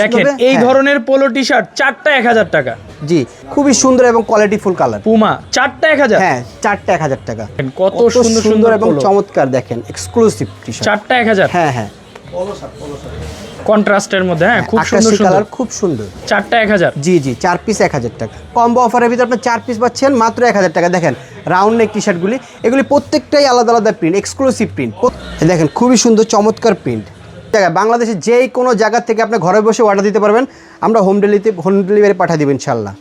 দেখেন এই হ্যাঁ, ধরনের পোলো টি শার্ট চারটা এক হাজার টাকা। জি খুবই সুন্দর এবং কোয়ালিটি ফুল কালার পুমা চারটা এক হাজার? হ্যাঁ চারটা এক হাজার টাকা। কত সুন্দর সুন্দর এবং চমৎকার দেখেন এক্সক্লুসিভ টি শার্ট চারটা এক হাজার? হ্যাঁ হ্যাঁ। কন্ট্রাস্টের মধ্যে হ্যাঁ খুব সুন্দর সুন্দর। কালার খুব সুন্দর। চারটা এক হাজার? জি জি চার পিস এক হাজার টাকা। কম্বো অফারের ভিতরে আপনি চার পিস পাচ্ছেন মাত্র এক হাজার টাকা। দেখেন রাউন্ড নেক টি শার্টগুলি এগুলি প্রত্যেকটাই আলাদা আলাদা প্রিন্ট এক্সক্লুসিভ প্রিন্ট দেখেন খুবই সুন্দর চমৎকার প্রিন্ট জায়গায় বাংলাদেশে যেই কোনো জায়গা থেকে আপনি ঘরে বসে অর্ডার দিতে পারবেন আমরা হোম ডেলিভারি হোম ডেলিভারি পাঠিয়ে দেবেন ইনশাল্লাহ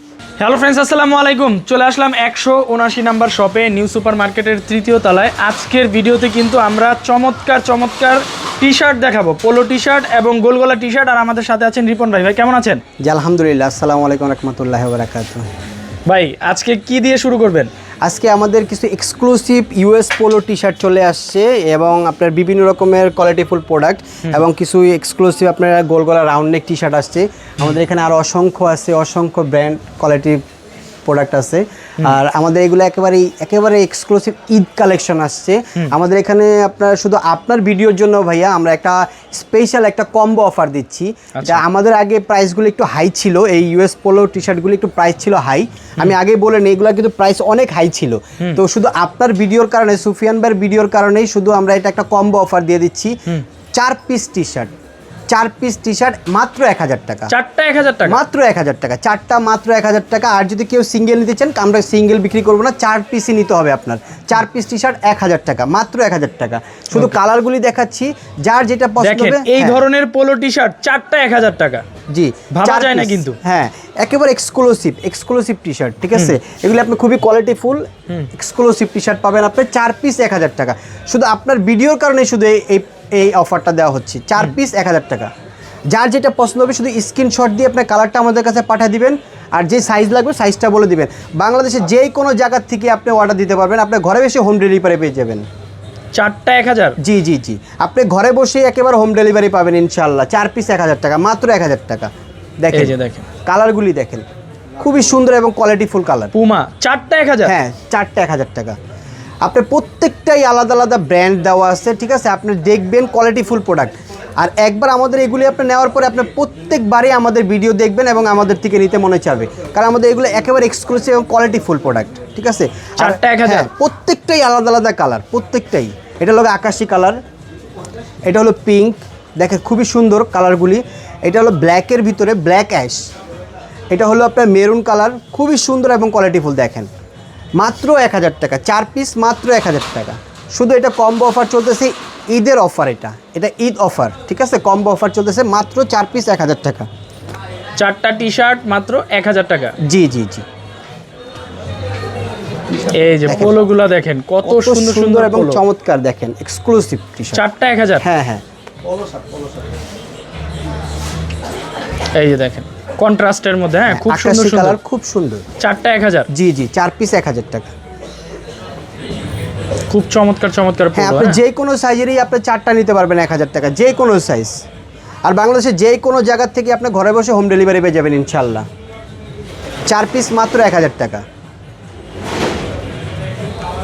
হ্যালো ফ্রেন্ডস আসসালামু আলাইকুম। চলে আসলাম একশো উনাশি নাম্বার শপে নিউ সুপার মার্কেটের তৃতীয় তলায়। আজকের ভিডিওতে কিন্তু আমরা চমৎকার চমৎকার টি শার্ট দেখাবো। পোলো টি শার্ট এবং গোলগোলা টি শার্ট আর আমাদের সাথে আছেন রিপন ভাই। ভাই কেমন আছেন? জি আলহামদুলিল্লাহ আসসালামু আলাইকুম রহমতুল্লাহ বারাকাত ভাই আজকে কি দিয়ে শুরু করবেন? আজকে আমাদের কিছু exclusive US polo T shirt চলে আসছে এবং আপনার বিভিন্ন রকমের কোয়ালিটিফুল প্রোডাক্ট এবং কিছু এক্সক্লুসিভ আপনার গোল গলা রাউন্ড নেক টি শার্ট আসছে। আমাদের এখানে আরও অসংখ্য আছে অসংখ্য ব্র্যান্ড কোয়ালিটি প্রোডাক্ট আছে। আর আমাদের এগুলো একেবারেই একেবারে এক্সক্লুসিভ ঈদ কালেকশন আসছে। আমাদের এখানে আপনার শুধু আপনার ভিডিওর জন্য ভাইয়া আমরা একটা স্পেশাল একটা কম্বো অফার দিচ্ছি। যা আমাদের আগে প্রাইসগুলো একটু হাই ছিল এই ইউএস পোলো টি শার্টগুলো একটু প্রাইস ছিল হাই আমি আগে বলে নিই এগুলো কিন্তু প্রাইস অনেক হাই ছিল। তো শুধু আপনার ভিডিওর কারণে সুফিয়ান ভাইয়ের ভিডিওর কারণেই শুধু আমরা এটা একটা কম্বো অফার দিয়ে দিচ্ছি। চার পিস টি শার্ট চার পিস টি শার্ট মাত্র এক হাজার টাকা। চারটা এক হাজার টাকা? মাত্র এক হাজার টাকা। চারটা মাত্র এক হাজার টাকা। আর যদি কেউ সিঙ্গেল নিতে চান আমরা সিঙ্গেল বিক্রি করব না চার পিসই নিতে হবে আপনার। চার পিস টি শার্ট এক হাজার টাকা মাত্র এক হাজার টাকা। শুধু কালারগুলি দেখাচ্ছি যার যেটা পছন্দ হবে এই হ্যাঁ, ধরনের পোলো টি শার্ট চারটা এক হাজার টাকা। জি ভাবা যায় না কিন্তু। হ্যাঁ একেবারে এক্সক্লুসিভ এক্সক্লুসিভ টি শার্ট ঠিক আছে? এগুলি আপনি খুবই quality full exclusive T shirt পাবেন আপনি চার পিস এক হাজার টাকা। শুধু আপনার ভিডিওর কারণে শুধু এই- এই অফারটা দেওয়া হচ্ছে। চার পিস এক হাজার টাকা। যার যেটা পছন্দ হবে শুধু স্ক্রিনশট দিয়ে আপনার কালারটা আমাদের কাছে পাঠিয়ে দিবেন আর যে সাইজ লাগবে সাইজটা বলে দিবেন। বাংলাদেশে যে কোনো জায়গার থেকে আপনি অর্ডার দিতে পারবেন। আপনার ঘরে বসে হোম ডেলিভারি পেয়ে যাবেন। চারটা এক হাজার? জি জি জি। আপনি ঘরে বসে একেবারে হোম ডেলিভারি পাবেন ইনশাল্লাহ চার পিস এক হাজার টাকা মাত্র এক হাজার টাকা। দেখেন যে দেখেন। কালারগুলি দেখেন। খুবই সুন্দর এবং কোয়ালিটিফুল কালার পুমা চারটা এক হাজার? হ্যাঁ চারটে এক হাজার টাকা। আপনার প্রত্যেকটাই আলাদা আলাদা ব্র্যান্ড দেওয়া আছে ঠিক আছে? আপনি দেখবেন কোয়ালিটিফুল প্রোডাক্ট আর একবার আমাদের এগুলি আপনি নেওয়ার পরে আপনি প্রত্যেকবারই আমাদের ভিডিও দেখবেন এবং আমাদের থেকে নিতে মনে চাবে। কারণ আমাদের এগুলো একেবারে এক্সক্লুসিভ এবং কোয়ালিটিফুল প্রোডাক্ট ঠিক আছে? আর- হ্যাঁ, প্রত্যেকটাই আলাদা আলাদা কালার প্রত্যেকটাই। এটা হলো আকাশি কালার এটা হলো পিঙ্ক দেখেন খুবই সুন্দর কালারগুলি এটা হলো ব্ল্যাকের ভিতরে ব্ল্যাক অ্যাশ এটা হলো আপনার মেরুন কালার খুবই সুন্দর এবং কোয়ালিটিফুল দেখেন। মাত্র এক হাজার টাকা। চার পিস মাত্র এক হাজার টাকা। শুধু এটা কম্বো অফার চলতেছে ঈদের অফার এটা। এটা ঈদ অফার ঠিক আছে? কম্বো অফার চলতেছে মাত্র চার পিস এক হাজার টাকা। চারটা টি শার্ট মাত্র এক হাজার টাকা। জি জি জি। এই যে। পোলোগুলা দেখেন কত কত সুন্দর সুন্দর এবং চমৎকার দেখেন এক্সক্লুসিভ টি শার্ট চারটা এক হাজার? হ্যাঁ হ্যাঁ। এই যে দেখেন। কন্ট্রাস্টের মধ্যে হ্যাঁ খুব সুন্দর সুন্দর। কালার খুব সুন্দর। চারটা এক হাজার। জি জি চার পিস এক হাজার টাকা। খুব চমৎকার চমৎকার হ্যাঁ আপনি হ্যাঁ। যে কোনো সাইজেরই আপনি চারটা নিতে পারবেন এক হাজার টাকা যে কোনো সাইজ আর বাংলাদেশে যে কোনো জায়গার থেকে আপনি ঘরে বসে হোম ডেলিভারি পেয়ে যাবেন ইনশাল্লাহ চার পিস মাত্র এক হাজার টাকা।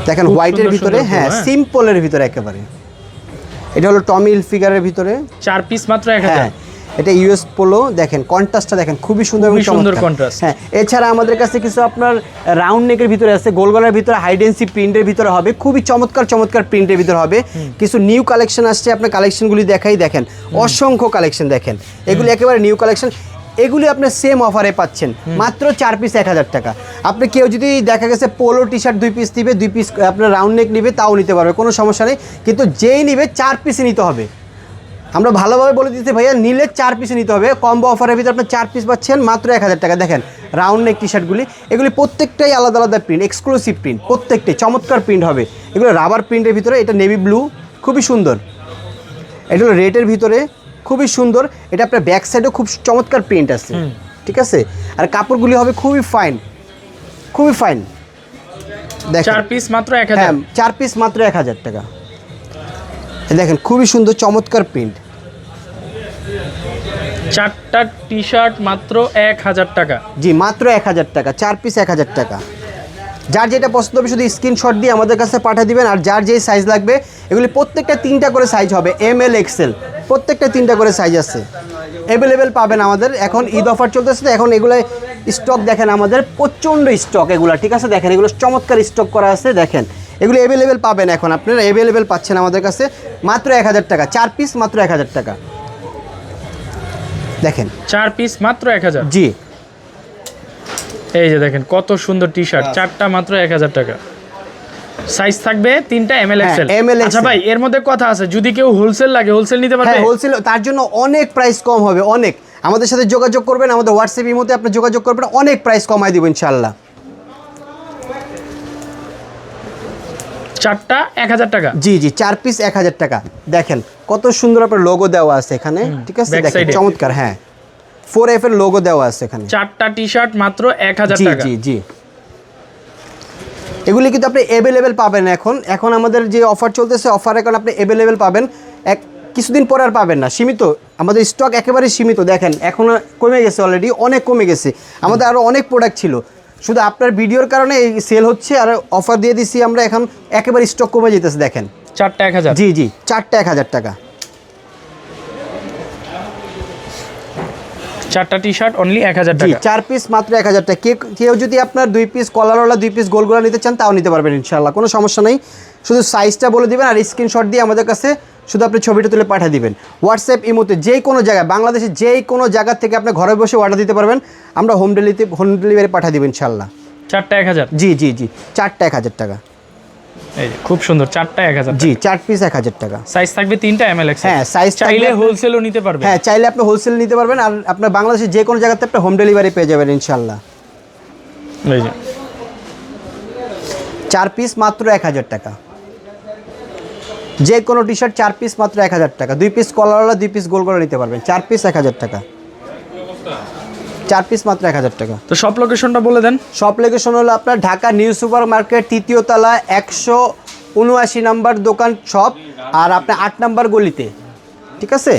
দেখেন হোয়াইটের ভিতরে হ্যাঁ হ্যাঁ। সিম্পলের ভিতরে একেবারে। এটা হলো টমিল ফিগারের ভিতরে। চার পিস মাত্র এক হাজার। হ্যাঁ এটা ইউএস পোলো দেখেন কন্ট্রাস্টটা দেখেন খুবই সুন্দর সুন্দর contrast। হ্যাঁ এছাড়া আমাদের কাছে কিছু আপনার রাউন্ড নেকের ভিতরে আছে গোল গলার ভিতরে হাইডেন্সি প্রিন্টের ভিতরে হবে খুবই চমৎকার চমৎকার প্রিন্টের ভিতরে হবে। কিছু নিউ কালেকশন আসছে আপনার কালেকশনগুলি দেখাই দেখেন অসংখ্য কালেকশন দেখেন। এগুলি একেবারে নিউ কালেকশন এগুলি আপনি সেম অফারে পাচ্ছেন মাত্র চার পিস এক হাজার টাকা। আপনি কেউ যদি দেখা গেছে পোলো টি শার্ট দুই পিস নিবে দুই পিস আপনার রাউন্ড নেক নিবে তাও নিতে পারবে কোনো সমস্যা নেই। কিন্তু যেই নিবে চার পিসই নিতে হবে। আমরা ভালোভাবে বলে দিতে ভাইয়া নিলে চার পিস নিতে হবে। কম্বো অফারের ভিতরে আপনার চার পিস পাচ্ছেন মাত্র এক হাজার টাকা। দেখেন রাউন্ড নেক টি শার্টগুলি এগুলি প্রত্যেকটাই আলাদা আলাদা প্রিন্ট এক্সক্লুসিভ প্রিন্ট প্রত্যেকটাই চমৎকার প্রিন্ট হবে। এগুলো রাবার প্রিন্টের ভিতরে এটা নেভি ব্লু খুবই সুন্দর। এটা হলো রেডের ভিতরে খুবই সুন্দর। এটা আপনার ব্যাক সাইডেও খুব চমৎকার প্রিন্ট আছে। ঠিক আছে? আর কাপড়গুলি হবে খুবই ফাইন খুবই ফাইন দেখেন। চার পিস মাত্র এক হাজার। হ্যাঁ চার পিস মাত্র এক হাজার টাকা। দেখেন খুবই সুন্দর চমৎকার প্রিন্ট চারটা টি শার্ট মাত্র এক হাজার টাকা। জি, মাত্র এক হাজার টাকা, চার পিস এক হাজার টাকা। যার যেটা পছন্দ হবে শুধু স্ক্রিনশট দিয়ে আমাদের কাছে পাঠিয়ে দিবেন, আর যার যেই সাইজ লাগবে, এগুলি প্রত্যেকটা তিনটা করে সাইজ হবে এম এল এক্সেল প্রত্যেকটা তিনটা করে সাইজ আছে। অ্যাভেলেবেল পাবেন আমাদের, এখন ঈদ অফার চলতেছে তো এখন এগুলো স্টক দেখেন আমাদের, প্রচণ্ড স্টক এগুলো, ঠিক আছে? দেখেন, এগুলো চমৎকার স্টক করা আছে, দেখেন। এগুলো অ্যাভেলেবেল পাবেন এখন, আপনারা অ্যাভেলেবেল পাচ্ছেন আমাদের কাছে, মাত্র এক হাজার টাকা, চার পিস মাত্র এক হাজার টাকা। দেখেন। চার পিস মাত্র এক হাজার। জি। এই যে দেখেন কত সুন্দর টি শার্ট চারটা মাত্র এক হাজার টাকা। সাইজ থাকবে তিনটা M L XL M L আচ্ছা ভাই এর মধ্যে কথা আছে যদি কেউ হোলসেল লাগে হোলসেল নিতে পারবে? হ্যাঁ হোলসেল তার জন্য অনেক প্রাইস কম হবে অনেক। আমাদের সাথে যোগাযোগ করবেন আমাদের হোয়াটসঅ্যাপ ইমোতে আপনি যোগাযোগ করবেন অনেক প্রাইস কমাই দিব ইনশাল্লাহ চারটা এক হাজার টাকা। জি জি চার পিস এক হাজার টাকা। দেখেন কত সুন্দর আপনার লোগো দেওয়া আছে এখানে। ঠিক আছে? দেখেন চমৎকার হ্যাঁ। ফোর এফ এর লোগো দেওয়া আছে এখানে। চারটা টি শার্ট মাত্র এক হাজার টাকা। জি জি। এগুলি কিন্তু আপনি অ্যাভেলেবেল পাবেন এখন। এখন আমাদের যে অফার চলতেছে অফার এখন আপনি অ্যাভেলেবেল পাবেন। এক কিছুদিন পরে আর পাবেন না। সীমিত। আমাদের স্টক একেবারে সীমিত। দেখেন এখন কমে গেছে অলরেডি অনেক কমে গেছে। আমাদের আরও অনেক প্রোডাক্ট ছিল। শুধু আপনার ভিডিওর কারণে এই সেল হচ্ছে আর অফার দিয়ে দিছি আমরা এখন একেবারে স্টক কমে যেতেছে দেখেন। চারটা এক হাজার। জি জি চারটা এক হাজার টাকা। চারটা টি শার্ট অনলি এক হাজার টাকা। চার পিস মাত্র এক হাজার টাকা। কেউ যদি আপনার দুই পিস কলারওয়ালা দুই পিস গোলগোলা নিতে চান তাও নিতে পারবেন ইনশাল্লাহ কোনো সমস্যা নেই। শুধু সাইজটা বলে দিবেন আর স্ক্রিনশট দিয়ে আমাদের কাছে শুধু আপনি ছবিটা তুলে পাঠিয়ে দিবেন। হোয়াটসঅ্যাপ ইমোতে যে কোনো জায়গায় বাংলাদেশের যে কোনো জায়গা থেকে আপনি ঘরে বসে অর্ডার দিতে পারবেন। আমরা হোম ডেলিভারি হোম ডেলিভারি পাঠিয়ে দেবেন ইনশাল্লাহ চারটা এক হাজার? জি জি জি। চারটা এক হাজার টাকা। এই খুব সুন্দর চারটা এক হাজার জি চার পিস এক হাজার টাকা। সাইজ থাকবে তিনটা এম এল এক্স হ্যাঁ, থাকবে চাইলে হোলসেলও নিতে পারবে হ্যাঁ চাইলে আপনি হোলসেল নিতে পারবেন আর আপনার বাংলাদেশের যে কোনো জায়গাতে আপনি হোম ডেলিভারি পেয়ে যাবেন ইনশাল্লাহ চার পিস মাত্র এক হাজার টাকা। যে কোনো টি শার্ট চার পিস মাত্র এক হাজার টাকা। দুই পিস কলারওয়ালা দুই পিস গোল করে নিতে পারবেন। চার পিস এক হাজার টাকা। চার পিস মাত্র এক হাজার টাকা। তো সব লোকেশনটা বলে দেন। সব লোকেশন হলো আপনার ঢাকা নিউ সুপার মার্কেট তৃতীয় তলা একশো উনআশি নাম্বার দোকান সব আর আপনার আট নাম্বার গলিতে। ঠিক আছে?